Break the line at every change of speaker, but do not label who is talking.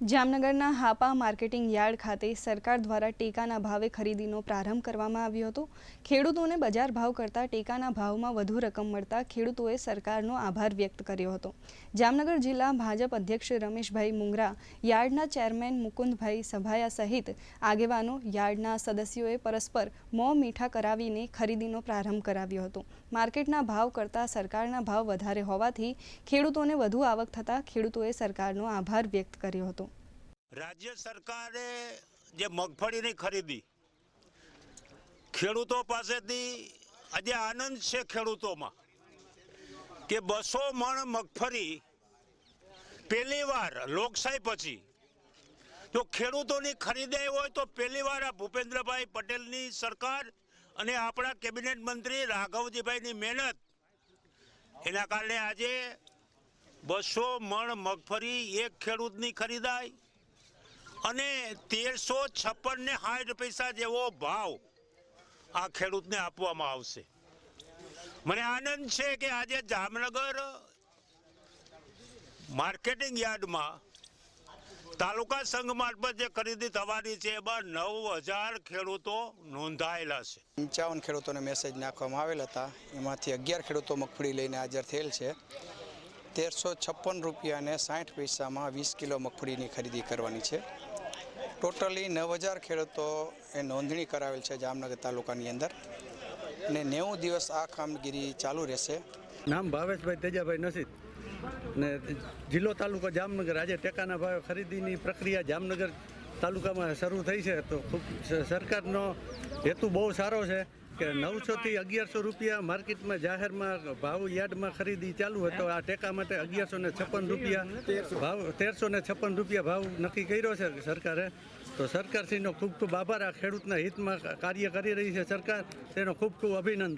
જામનગરના Hapa marketing yard ખાતે સરકાર દ્વારા ટેકાના ભાવે ખરીદીનો પ્રારંભ કરવામાં આવ્યો હતો. ખેડૂતોને બજાર ભાવ કરતાં ટેકાના ભાવમાં વધુ રકમ મળતા ખેડૂતોએ સરકારનો આભાર વ્યક્ત કર્યો હતો. જામનગર જિલ્લા ભાજપ અધ્યક્ષ રમેશભાઈ મુંગરા, યાર્ડના ચેરમેન મુકુંદભાઈ સભાયા સહિત આગેવાનો યાર્ડના સદસ્યોએ પરસ્પર મોં મીઠા કરાવીને ખરીદીનો પ્રારંભ કરાવ્યો હતો. માર્કેટના ભાવ કરતાં સરકારના ભાવ વધારે હોવાથી ખેડૂતોને વધુ આવક થતાં ખેડૂતોએ સરકારનો આભાર વ્યક્ત કર્યો હતો.
રાજ્ય સરકારે જે મગફળીની ખરીદી, ખેડૂતો પાસેથી આજે આનંદ છે ખેડૂતોમાં કે બસો મણ મગફળી પહેલી વાર લોકશાહી પછી, જો ખેડૂતોની ખરીદાઈ હોય તો પહેલી વાર આ ભૂપેન્દ્રભાઈ પટેલની સરકાર અને આપણા કેબિનેટ મંત્રી રાઘવજીભાઈની મહેનત, એના કારણે આજે બસો મણ મગફળી એક ખેડૂતની ખરીદાય. અને તેરસો છપ્પન ને સાઠ પૈસા જેવો ભાવ આ ખેડૂતને આપવામાં આવશે. મને આનંદ છે કે આજે જામનગર માર્કેટિંગ યાર્ડમાં તાલુકા સંઘ મારફત જે ખરીદી થવાની છે એમાં નવ હજાર ખેડૂતો નોંધાયેલા છે.
પંચાવન ખેડૂતોને મેસેજ નાખવામાં આવેલ હતા. એમાંથી અગિયાર ખેડૂતો મગફળી લઈને હાજર થયેલ છે. તેરસો છપ્પન રૂપિયાને સાઠ પૈસામાં વીસ કિલો મગફળીની ખરીદી કરવાની છે. ટોટલી નવ હજાર ખેડૂતો એ નોંધણી કરાવેલ છે જામનગર તાલુકાની અંદર. અને નેવું દિવસ આ કામગીરી ચાલુ રહેશે.
નામ ભાવેશભાઈ તેજાભાઈ નસીદ. ને જિલ્લો તાલુકો જામનગર. આજે ટેકાના ભાવે ખરીદીની પ્રક્રિયા જામનગર તાલુકામાં શરૂ થઈ છે. તો સરકારનો હેતુ બહુ સારો છે. કે નવસોથી અગિયારસો રૂપિયા માર્કેટમાં જાહેરમાં ભાવ યાર્ડમાં ખરીદી ચાલુ હતો. આ ટેકા માટે અગિયારસો ને છપ્પન રૂપિયા ભાવ તેરસો ને છપ્પન રૂપિયા ભાવ નક્કી કર્યો છે સરકારે. તો સરકારશ્રીનો ખૂબ ખૂબ આભાર. આ ખેડૂતના હિતમાં કાર્ય કરી રહી છે સરકાર. તેનો ખૂબ ખૂબ અભિનંદન.